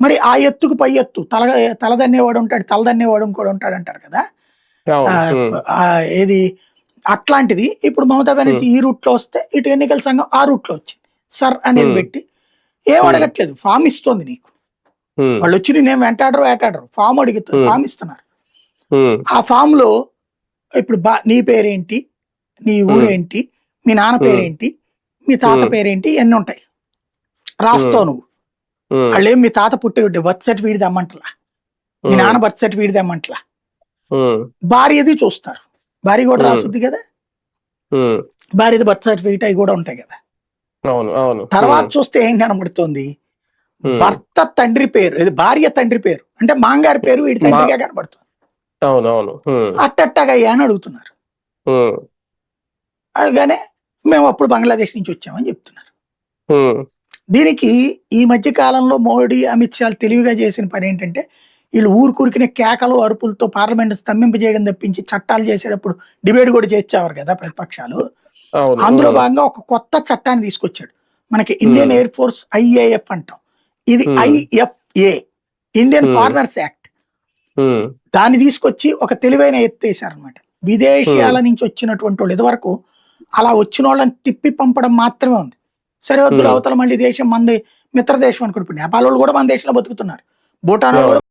మరి ఆ ఎత్తుకు పై ఎత్తు. తల తలదన్నేవాడు ఉంటాడు తలదన్నేవాడు ఇంకోడు ఉంటాడు అంటారు కదా. ఏది? అట్లాంటిది. ఇప్పుడు మమతా బెనర్జీ ఈ రూట్లో వస్తే ఇటు ఎన్నికల సంఘం ఆ రూట్లో వచ్చింది. సర్ అనేది. పెట్టి ఏం. అడగట్లేదు. ఫామ్ ఇస్తుంది నీకు. వాళ్ళు వచ్చి నేను వేటాడరు వేటాడరు. ఫామ్ అడుగుతారు. ఫామ్ ఇస్తున్నారు. ఆ ఫామ్లో ఇప్పుడు బా నీ పేరేంటి? నీ ఊరేంటి? మీ నాన్న. పేరేంటి? మీ తాత. పేరేంటి? ఎన్ని ఉంటాయి? రాస్తావు నువ్వు. వాళ్ళేం మీ తాత పుట్టి బర్త్ సర్టిఫికేట్ తెమ్మంటలా? మీ నాన్న బర్త్ సర్టిఫికేట్ తెమ్మంటలా? భార్యది చూస్తారు. భార్య కూడా. రాసుద్ది కదా? భార్యది బర్త్ సర్టిఫికేట్ అవి కూడా ఉంటాయి కదా? తర్వాత చూస్తే ఏం కనబడుతుంది? భర్త తండ్రి పేరు ఇది భార్య తండ్రి పేరు అంటే మాంగారి పేరు వీడి తండ్రిగా కనబడుతుంది. అట్టట్టగా అయ్యా అని అడుగుతున్నారు. అడగానే మేము అప్పుడు బంగ్లాదేశ్ నుంచి వచ్చామని చెప్తున్నారు. దీనికి ఈ మధ్య కాలంలో మోడీ అమిత్ షా తెలివిగా చేసిన పని ఏంటంటే వీళ్ళు ఊరుకూరికిన కేకలు అరుపులతో పార్లమెంట్ స్తంభింపజేయడం తప్పించి చట్టాలు చేసేటప్పుడు డిబేట్ కూడా చేసేవారు కదా ప్రతిపక్షాలు. అందులో భాగంగా ఒక కొత్త చట్టాన్ని తీసుకొచ్చాడు. మనకి ఇండియన్. ఎయిర్ ఫోర్స్ ఐఏఎఫ్ అంటాం. ఇది. IFA Indian. Foreigners act. దాన్ని తీసుకొచ్చి ఒక తెలివైన ఎత్తేసారనమాట విదేశీయాల నుంచి వచ్చినటువంటి వాళ్ళు ఇదివరకు అలా వచ్చిన వాళ్ళని తిప్పి పంపడం మాత్రమే ఉంది. సరిహద్దుల. అవతల మళ్ళీ దేశం మంది మిత్ర దేశం అనుకుంటు ఇప్పుడు నేపాల్ వాళ్ళు కూడా మన దేశంలో బతుకుతున్నారు. భూటాన్ వాళ్ళు కూడా